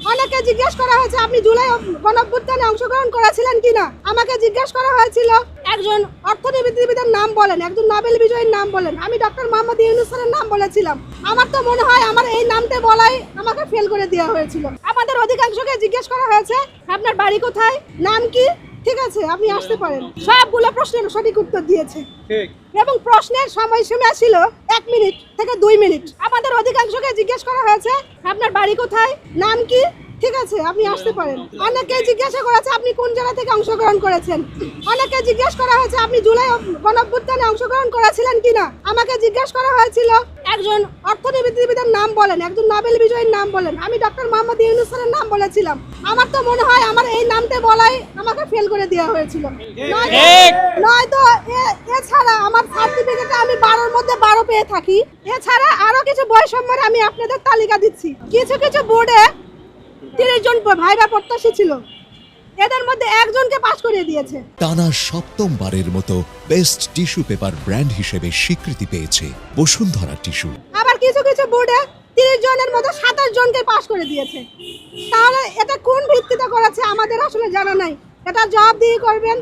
অনেকে জিজ্ঞেস করা হয়েছে, আপনি জুলাই গণঅভ্যুত্থানে অংশগ্রহণ করেছিলেন কিনা? আমাকে জিজ্ঞেস করা হয়েছিল, একজন অর্থনীতিবিদের নাম বলেন, একজন নোবেল বিজয়ীর নাম বলেন। আমি ডক্টর মোহাম্মদ ইউনুসারের নাম বলেছিলাম। আমার তো মনে হয় আমার এই নামটা বলাই আমাকে ফেল করে দেওয়া হয়েছিল। আমাদের অধিকাংশকে জিজ্ঞেস করা হয়েছে, আপনার বাড়ি কোথায়? নাম কি? ঠিক আছে আপনি আসতে পারেন। সবগুলো প্রশ্নের সঠিক উত্তর দিয়েছে। এবং প্রশ্নের সময়সীমা ছিল এক মিনিট থেকে দুই মিনিট। আমাদের অধিকাংশকে জিজ্ঞেস করা হয়েছে আপনার বাড়ি কোথায়? নাম কি? ঠিক আছে আপনি আসতে পারেন। অনেকে জিজ্ঞাসা করেছে আপনি কোন জায়গা থেকে অংশগ্রহণ করেছেন? অনেকে জিজ্ঞেস করা হয়েছে আপনি জুলাই গণঅভ্যুত্থানে অংশগ্রহণ করেছিলেন কিনা? আমাকে জিজ্ঞেস করা হয়েছিল একজন অর্থনীতিবিদের নাম বলেন একজন নোবেল বিজয়ীর নাম বলেন। আমি ডক্টর মোহাম্মদ ইউনুস স্যারের নাম বলেছিলাম। আমার তো মনে হয় আমার এই নামটা বলাই আমাকে ফেল করে দেওয়া হয়েছিল। নয়- নয়তো এ- এছাড়া আমার সার্টিফিকেটে আমি বারোর মধ্যে বারো পেয়ে থাকি। এছাড়া আরও কিছু বৈষম্যের আমি আপনাদের তালিকা দিচ্ছি। কিছু কিছু বোর্ডে তিরিশ জন ভাইবা প্রত্যাশী ছিল। এদের মধ্যে একজনকে পাশ করিয়ে দিয়েছে। টানা সপ্তমবারের মতো বেস্ট টিস্যু পেপার ব্র্যান্ড হিসেবে স্বীকৃতি পেয়েছে বসুন্ধরা টিস্যু আবার কিছু কিছু বোর্ডে তিরিশ জনের মধ্যে সাতাশ জনকে পাশ করে দিয়েছে। তাহলে এটা কোন ভিত্তিতে করেছে আমাদের আসলে জানা নাই। এটা জবাব দিয়ে করবেন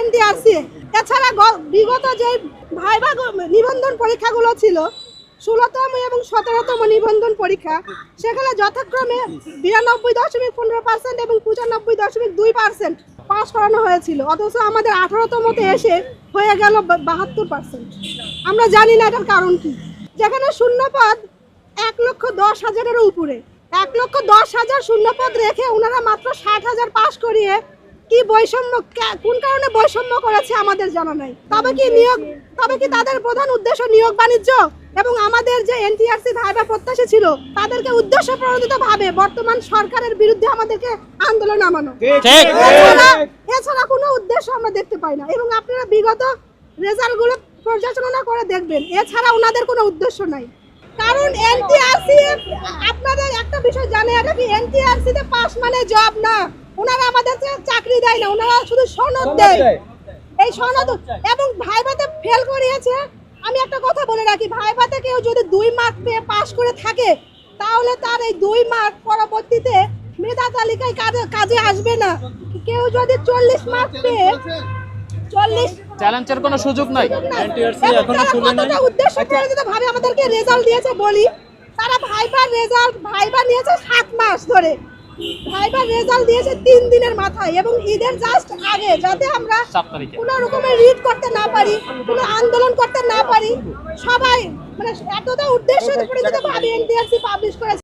এনটিআরসি এছাড়া বিগত যে ভাইবা নিবন্ধন পরীক্ষাগুলো ছিল ষোলোতম এবং সতেরোতম নিবন্ধন পরীক্ষা। সেখানে যথাক্রমে বিরানব্বই দশমিক পনেরো পার্সেন্ট এবং পঁচানব্বই দশমিক দুই পার্সেন্ট পাস করানো হয়েছিল। অথচ আমাদের আঠারোতমতে এসে হয়ে গেল বাহাত্তর পার্সেন্ট। আমরা জানি না এটার কারণ কি। যেখানে শূন্যপদ এক লক্ষ দশ হাজারের উপরে। এক লক্ষ দশ হাজার শূন্যপদ রেখে ওনারা মাত্র ষাট হাজার পাশ করিয়ে কি বৈষম্য কোন কারণে বৈষম্য করেছে আমাদের জানা নাই। তবে কি নিয়োগ তবে কি তাদের প্রধান উদ্দেশ্য নিয়োগ বাণিজ্য? এবং আমাদের যে এনটিআরসি ভাইবা প্রত্যাশী ছিল তাদেরকে উদ্দেশ্য প্রণোদিত ভাবে বর্তমান সরকারের বিরুদ্ধে আমাদেরকে আন্দোলন নামানো। এছাড়া কোনো উদ্দেশ্য আমরা দেখতে পাই না। এবং আপনারা বিগত রেজাল্টগুলো পর্যালোচনা করে দেখবেন। এছাড়া ওনাদের কোনো উদ্দেশ্য নাই। কারণ এনটিআরসি আপনাদের একটা বিষয় জানে এটা কি এনটিআরসি তে পাস মানে জব না। ওনারা আমাদেরকে চাকরি দেয় না। ওনারা শুধু সনদ দেয়। এই সনদ এবং ভাইভাতে ফেল করিয়েছে। আমি একটা কথা বলে রাখি ভাইভাতে কেউ যদি দুই মার্ক পেয়ে পাশ করে থাকে তাহলে তার এই দুই মার্ক পরবর্তীতে মেধা তালিকায় কাজে কাজে আসবে না। কেউ যদি চল্লিশ মার্ক পেয়ে চল্লিশ চ্যালেঞ্জের কোনো সুযোগ নাই। কতটা উদ্দেশ্য প্রণোদিত ভাবে আমাদেরকে রেজাল্ট দিয়েছে বলি তারা ভাইবার রেজাল্ট ভাইবা নিয়েছে সাত মাস ধরে। ভাইবার রেজাল্ট দিয়েছে তিন দিনের মাথায় এবং ঈদের জাস্ট আগে যাতে আমরা কোনো রকমের রিড করতে না পারি কোনো আন্দোলন পারি। সবাই মানে এতটা উদ্দেশ্য করে যেটা ভাবি এনটিআরসি পাবলিশ করেছে।